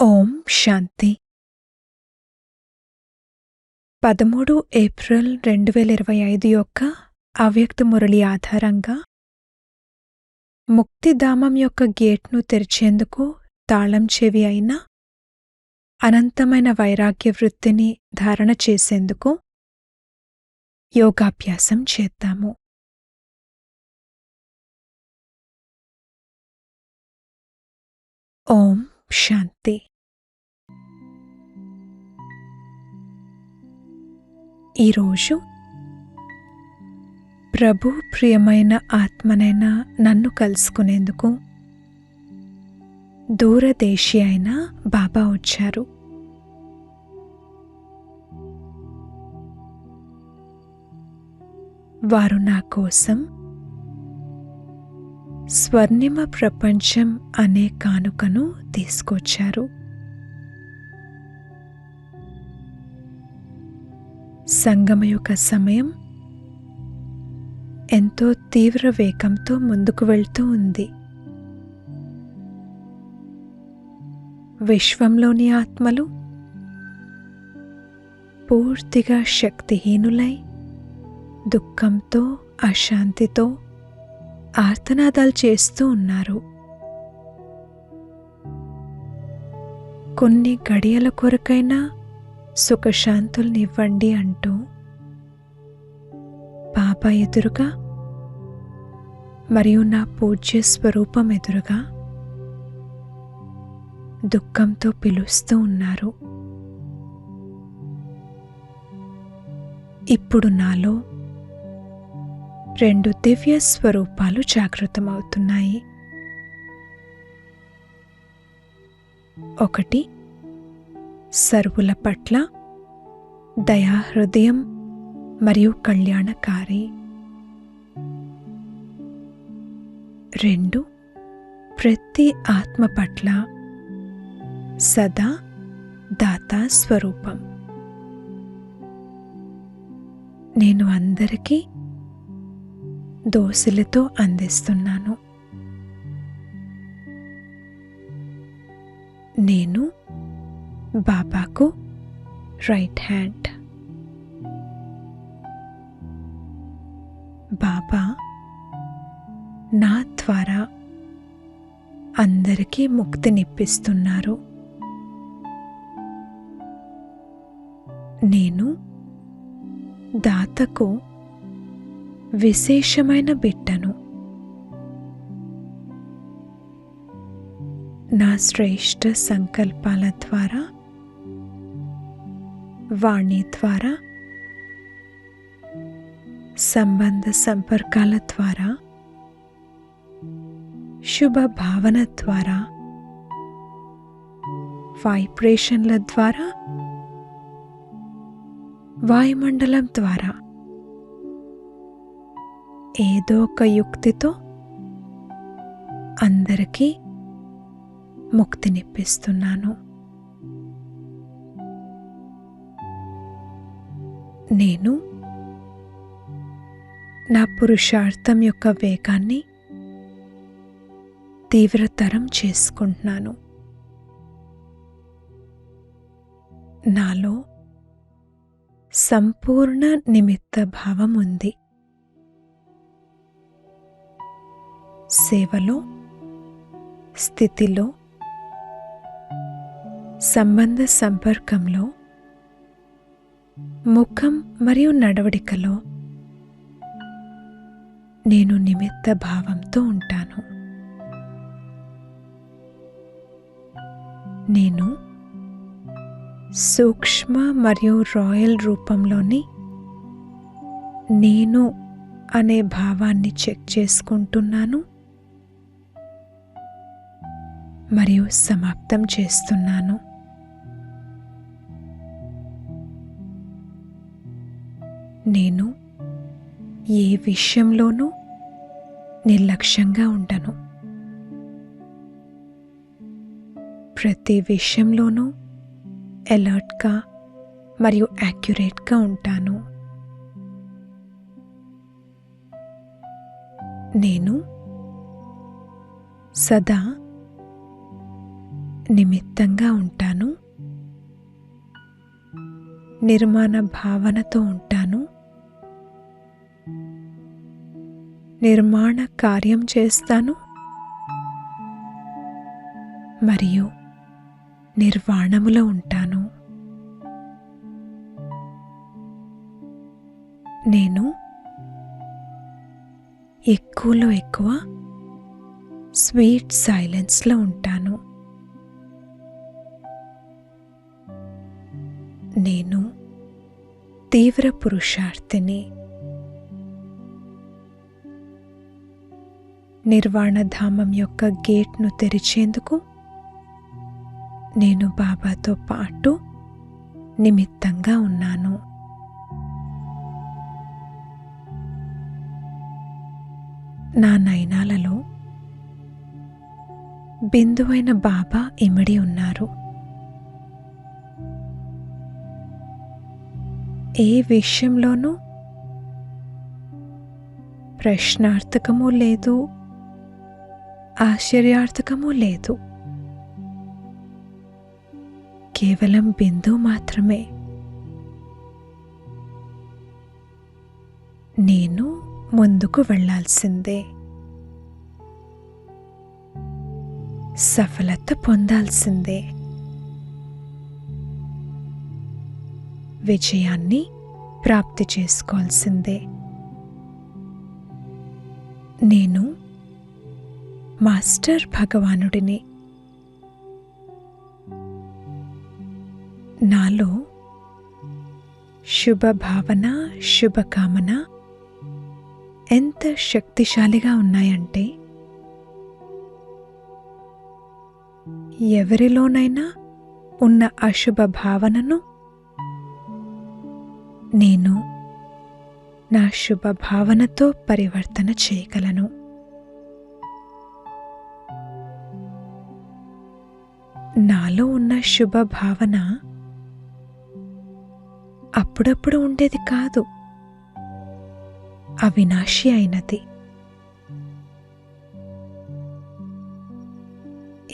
ఓం శాంతి. పదమూడు ఏప్రిల్ రెండు వేల ఇరవై ఐదు యొక్క అవ్యక్త మురళి ఆధారంగా ముక్తిధామం యొక్క గేట్ను తెరిచేందుకు తాళం చెవి అయిన అనంతమైన వైరాగ్య వృత్తిని ధారణ చేసేందుకు యోగాభ్యాసం చేద్దాము. ఓం శాంతి. ఈరోజు ప్రభు ప్రియమైన ఆత్మనైన నన్ను కలుసుకునేందుకు దూరదేశీ అయిన బాబా వచ్చారు. వారు నా కోసం స్వర్ణిమ ప్రపంచం అనే కానుకను తీసుకొచ్చారు. సంగమ యొక్క సమయం ఎంతో తీవ్ర వేగంతో ముందుకు వెళ్తూ ఉంది. విశ్వంలోని ఆత్మలు పూర్తిగా శక్తిహీనులై దుఃఖంతో అశాంతితో ఆర్తనాదాలు చేస్తూ ఉన్నారు. కొన్ని గడియల కొరకైనా సుఖశాంతుల్నివ్వండి అంటూ పాప ఎదురుగా మరియు నా పూజ్య స్వరూపం ఎదురుగా దుఃఖంతో పిలుస్తూ ఉన్నారు. ఇప్పుడు నాలో రెండు దివ్య స్వరూపాలు జాగృతమవుతున్నాయి. ఒకటి సర్వుల పట్ల దయాహృదయం మరియు కళ్యాణకారి. రెండు ప్రతి ఆత్మ పట్ల సదా దాతా స్వరూపం నేను అందరికీ దోశలతో అందిస్తున్నాను. నేను బాబాకు రైట్ హ్యాండ్. బాబా నా ద్వారా అందరికీ ముక్తినిప్పిస్తున్నారు నేను దాతకు విశేషమైన బిడ్డను. నా శ్రేష్ఠ సంకల్పాల ద్వారా వాణి ద్వారా సంబంధ సంపర్కాల ద్వారా శుభ భావన ద్వారా వైబ్రేషన్ల ద్వారా వాయుమండలం ద్వారా ఏదో ఒక యుక్తితో అందరికీ ముక్తినిప్పిస్తున్నాను నేను నా పురుషార్థం యొక్క వేగాన్ని తీవ్రతరం చేసుకుంటున్నాను. నాలో సంపూర్ణ నిమిత్త భావం ఉంది. సేవలో స్థితిలో సంబంధ సంపర్కంలో ముఖం మరియు నడవడికలో నేను నిమిత్త భావంతో ఉంటాను. నేను సూక్ష్మ మరియు రాయల్ రూపంలోని నేను అనే భావాన్ని చెక్ చేసుకుంటున్నాను మరియు సమాప్తం చేస్తున్నాను. నేను ఏ విషయంలోనూ నిర్లక్ష్యంగా ఉండను. ప్రతి విషయంలోనూ అలర్ట్గా మరియు యాక్యురేట్గా ఉంటాను. నేను సదా నిమిత్తంగా ఉంటాను. నిర్మాణ భావనతో ఉంటాను నిర్మాణ కార్యం చేస్తాను. మరియు నిర్వాణములో ఉంటాను. నేను ఎక్కువలో ఎక్కువ స్వీట్ సైలెన్స్లో ఉంటాను. నేను తీవ్ర పురుషార్థిని నిర్వాణధామం యొక్క గేట్ను తెరిచేందుకు నేను బాబాతో పాటు నిమిత్తంగా ఉన్నాను. నా నయనాలలో బిందువైన బాబా ఇమిడి ఉన్నారు. ఏ విషయంలోనూ ప్రశ్నార్థకము లేదు ఆశ్చర్యార్థకము లేదు. కేవలం బిందు మాత్రమే. నేను ముందుకు వెళ్ళాల్సిందే. సఫలత పొందాల్సిందే. విజయాన్ని ప్రాప్తి చేసుకోవాల్సిందే. నేను మాస్టర్ భగవానుడిని. నాలో శుభ భావన శుభకామన ఎంత శక్తిశాలిగా ఉన్నాయంటే ఎవరిలోనైనా ఉన్న అశుభ భావనను నేను నా శుభ భావనతో పరివర్తన చేయగలను. నాలో ఉన్న శుభ భావన అప్పుడప్పుడు ఉండేది కాదు. అవినాశి అయినది.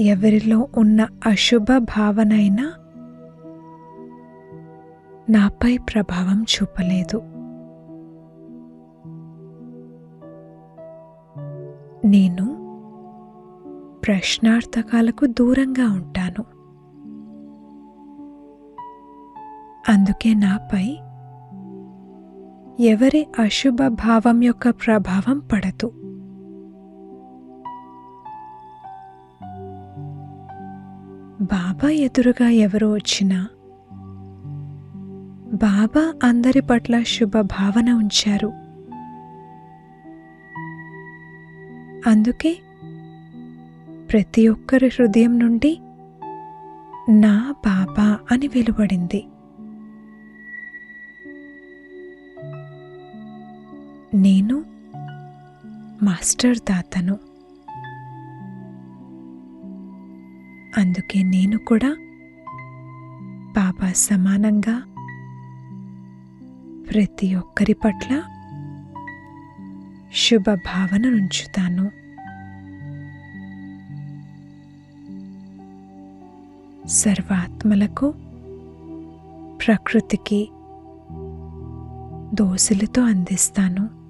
ఎవరిలో ఉన్న అశుభ భావనైనా నాపై ప్రభావం చూపలేదు. నేను ప్రశ్నార్థకాలకు దూరంగా ఉంటాను. అందుకే నాపై ఎవరి అశుభ భావం యొక్క ప్రభావం పడదు. బాబా ఎదురుగా ఎవరు వచ్చినా బాబా అందరి పట్ల శుభ భావన ఉంచారు. అందుకే ప్రతి ఒక్కరి హృదయం నుండి నా బాబా అని వెలువడింది. నేను మాస్టర్ దాతను. అందుకే నేను కూడా బాబా సమానంగా ప్రతి ఒక్కరి పట్ల శుభ భావన ఉంచుతాను. సర్వాత్మలకు ప్రకృతికి దోసులతో అందిస్తాను.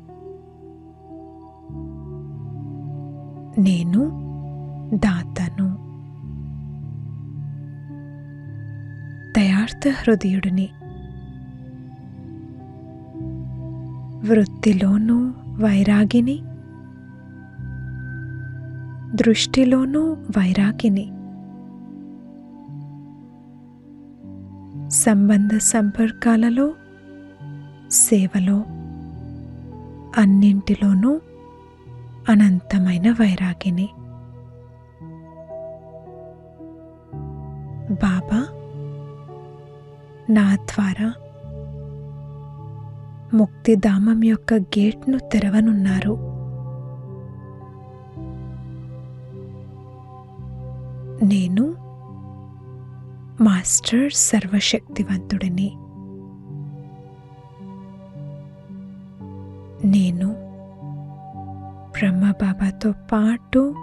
నేను దాతను. దయార్థ హృదయుడిని వృత్తిలోనూ వైరాగిని దృష్టిలోనూ వైరాగిని సంబంధ సంపర్కాలలో సేవలో అన్నింటిలోనూ అనంతమైన వైరాగిని బాబా నా ద్వారా ముక్తిధామం యొక్క గేట్ను తెరవనున్నారు. నేను మాస్టర్ సర్వశక్తివంతుడిని. నేను బ్రహ్మబాబాతో పాటు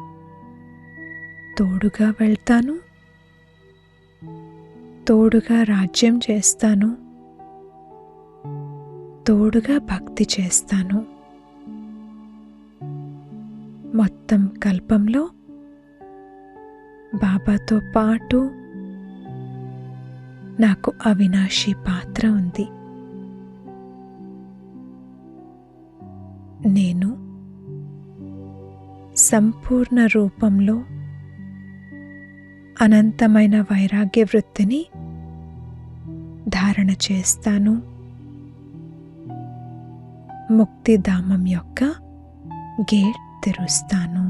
తోడుగా వెళ్తాను. తోడుగా రాజ్యం చేస్తాను. తోడుగా భక్తి చేస్తాను. మొత్తం కల్పంలో బాబాతో పాటు నాకు అవినాశి పాత్ర ఉంది. సంపూర్ణ రూపంలో అనంతమైన వైరాగ్య వృత్తిని ధారణ చేస్తాను. ముక్తిధామం యొక్క గేట్ తెరుస్తాను.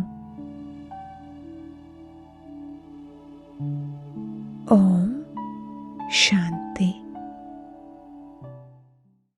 ఓం శాంతి.